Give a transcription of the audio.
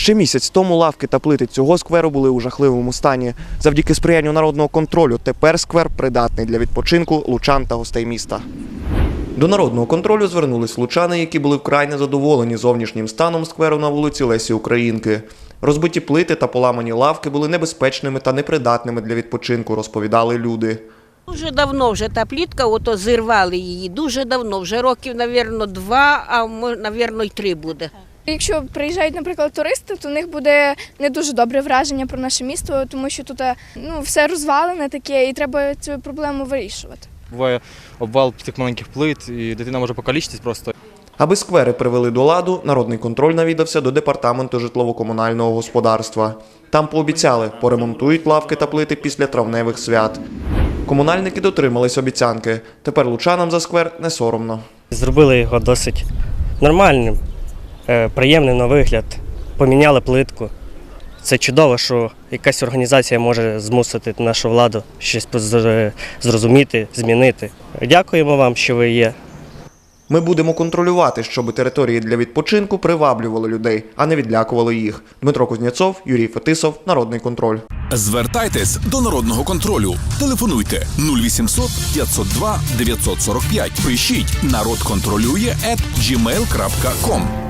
Ще місяць тому лавки та плити цього скверу були у жахливому стані. Завдяки сприянню народного контролю тепер сквер придатний для відпочинку лучан та гостей міста. До народного контролю звернулись лучани, які були вкрай незадоволені зовнішнім станом скверу на вулиці Лесі Українки. Розбиті плити та поламані лавки були небезпечними та непридатними для відпочинку, розповідали люди. Дуже давно вже та плітка, ото зірвали її. Дуже давно, вже років, навірно, два, а навірно, й три буде. Якщо приїжджають, наприклад, туристи, то у них буде не дуже добре враження про наше місто, тому що тут ну, все розвалене таке, і треба цю проблему вирішувати. Буває обвал цих маленьких плит, і дитина може покалічитись просто. Аби сквери привели до ладу, народний контроль навідався до департаменту житлово-комунального господарства. Там пообіцяли, поремонтують лавки та плити після травневих свят. Комунальники дотримались обіцянки. Тепер лучанам за сквер не соромно. Зробили його досить нормальним, е, приємним на вигляд. Поміняли плитку. Це чудово, що якась організація може змусити нашу владу щось зрозуміти, змінити. Дякуємо вам, що ви є. Ми будемо контролювати, щоб території для відпочинку приваблювали людей, а не відлякували їх. Дмитро Кузнєцов, Юрій Фетисов, Народний контроль. Звертайтесь до народного контролю. Телефонуйте 0800 502 945. Пишіть народ контролює at gmail.com.